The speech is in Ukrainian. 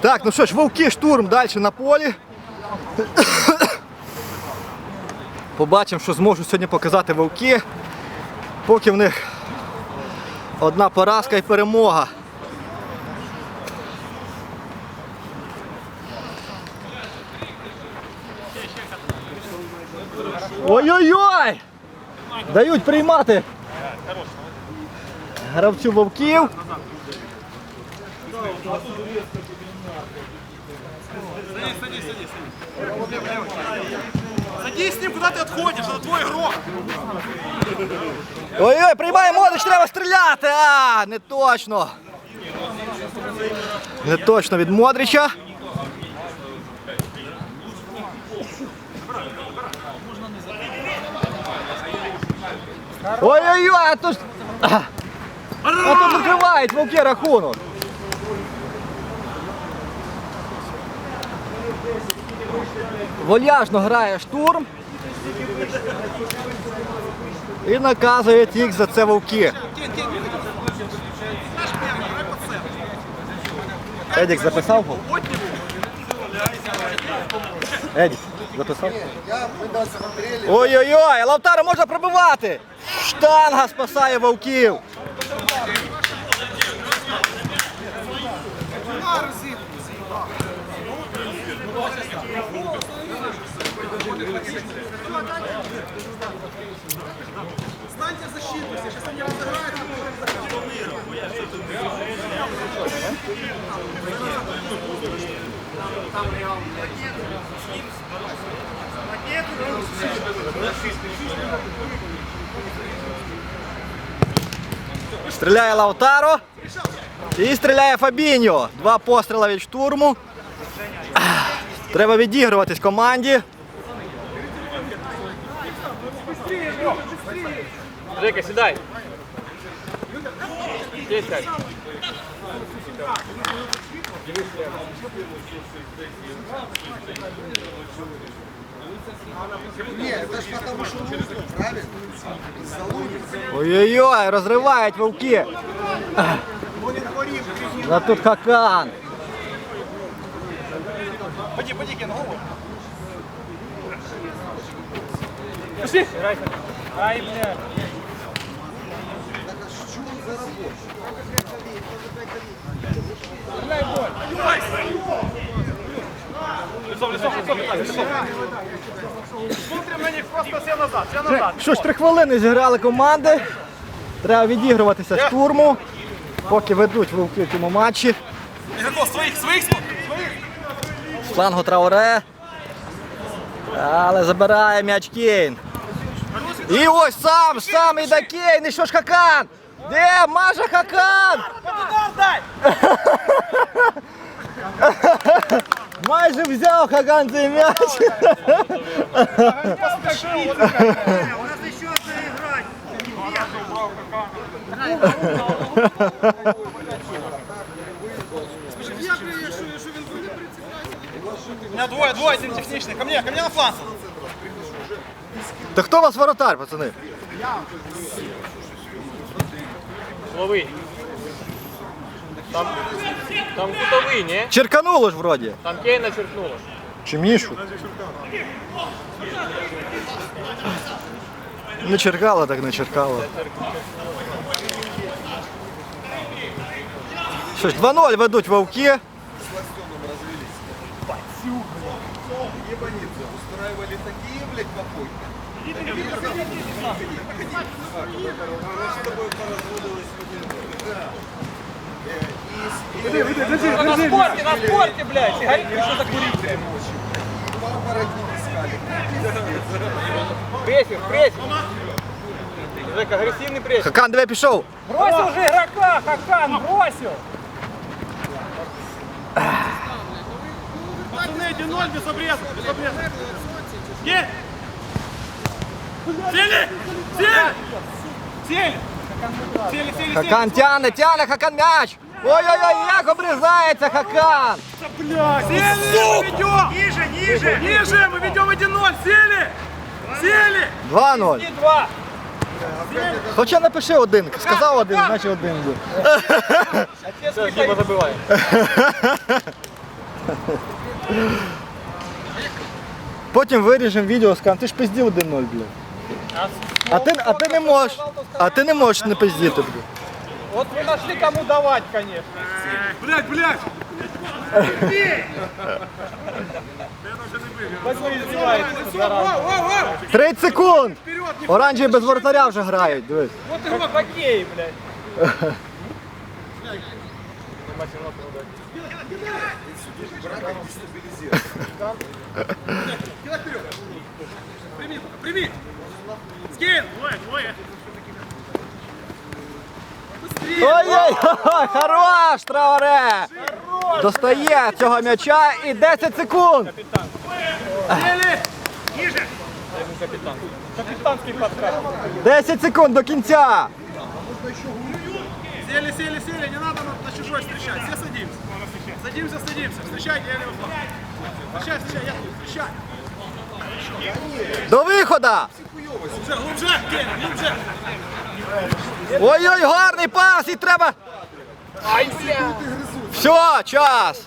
Так, ну що ж, вовки штурм далі на полі. Побачимо, що зможуть сьогодні показати вовки. Поки в них одна поразка і перемога. Ой-ой-ой! Дають приймати гравцю вовків. Садись с ним, куда ты отходишь, это твой игрок. Ой-ой, приймає Модич, треба стріляти! А, не точно. Не точно від Модрича. Ой-ой-ой, а тут... А, тут відкривають вовки рахунок. Вольяжно грає штурм. І наказує їх за це вовки. Едік записав гол? Едік, записав? Ой-ой-ой, Лавтара можна пробивати! Штанга спасає вовків! Стріляє Лаутаро. І стріляє Фабіньо. Два постріла від штурму. Треба відігруватись команді. Жека, сідай. Нет, это потому что нужно, правильно? Ой-ой-ой, разрывает волки. Да тут Хакан. Пойди, пойди Кен, голову. Пошли. Ай, бля. Так а что он за работу? Них просто все назад, все назад. Що ж, три хвилини зіграли команди. Треба відігруватися штурму, поки ведуть вовки в цьому матчі. Своих смотри. Флангу Трауре. Але забирає м'яч Кейн. І ось сам, сам іде Кейн. І що ж Хакан? Де? Маже Хакан! Дай! Майже взяв Хакан цей м'яч. У меня двое, двое, один техничный. Ко мне, ко мне на фланг. Та хто у вас воротар, пацани? Лови. Там, там кутовий, не? Черкануло ж вроді. Там Кейна черкнуло. Чи Мішу? Не черкало, так не черкало. Що ж, 2-0 ведуть вовки. устраивали такие, блядь, попойки. На спорте, на спорте, блядь. Сигаретку еще закурить, блядь. Прессинг, прессинг. Жека, агрессивный прессинг. Хакан, диви, пішов. Бросил же игрока, Хакан, бросил. Пацаны, 1-0 без обреза, без обреза. Есть! Сели! Сели! Сели! Сели, сели, Хакан тяне, тяне, Хакан м'яч. Ой-ой-ой, як обрізається Хакан. Бля, сели, мы ведем! Ниже, ниже! Ниже, мы ведем 1-0, сели! Сели! 2-0. И два. Хоча напиши один. Сказав один, значить один буде. Все, Дима забывай. Потім виріжемо відео, скажемо, ти ж пиздів 1-0, блядь. А ти, а ти не можеш, а ти не можеш не пиздіти, блядь. Вот вы нашли кому давать, конечно. Блядь, блядь! Возьми, издеваетесь, зараза. Воу, воу, воу! 30 секунд! Оранжеві без воротаря вже грають, дивись. Вот игрок хоккей, блядь. Прими, прими! Скин! Двое, двое! Ой-ой-ой, хорош, Траоре! Достає цього м'яча і 10 секунд. Ниже! Капитанский подкаст. 10 секунд до кінця. Сели, сели, сели, не надо на, чужой встречать, все садимся. Садимся, садимся, встречайте, я левый. Встречай, встречай, я тут, встречай. До виходу. Глубже, глубже, глубже. Ой-ой, гарний пас і треба. Все, час.